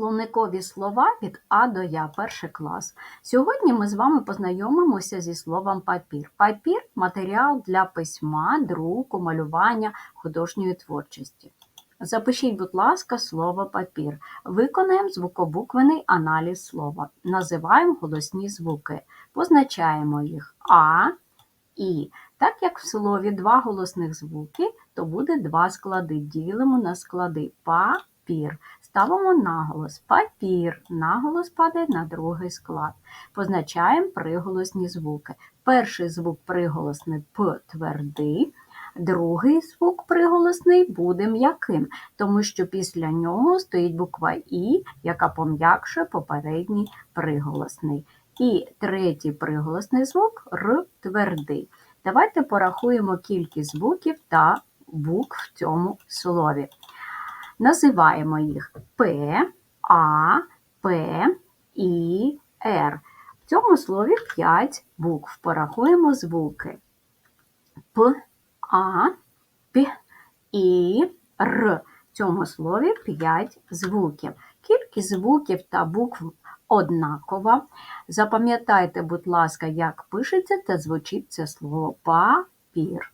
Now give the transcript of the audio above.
Словникові слова від А до Я, перший клас. Сьогодні ми з вами познайомимося зі словом папір. Папір матеріал для письма, друку, малювання, художньої творчості. Запишіть, будь ласка, слово папір. Виконаємо звукобуквений аналіз слова. Називаємо голосні звуки. Позначаємо їх А, І. Так як в слові два голосних звуки, то буде два склади. Ділимо на склади папір. Ставимо наголос папір. Наголос падає на другий склад. Позначаємо приголосні звуки. Перший звук приголосний П твердий, другий звук приголосний буде м'яким, тому що після нього стоїть буква І, яка пом'якшує попередній приголосний. І третій приголосний звук Р твердий. Давайте порахуємо кількість звуків та букв в цьому слові. Називаємо їх П, А, П, І, Р. В цьому слові 5 букв. Порахуємо звуки. П, А, П, І, Р. В цьому слові 5 звуків. Кількість звуків та букв однакова. Запам'ятайте, будь ласка, як пишеться та звучить це слово папір.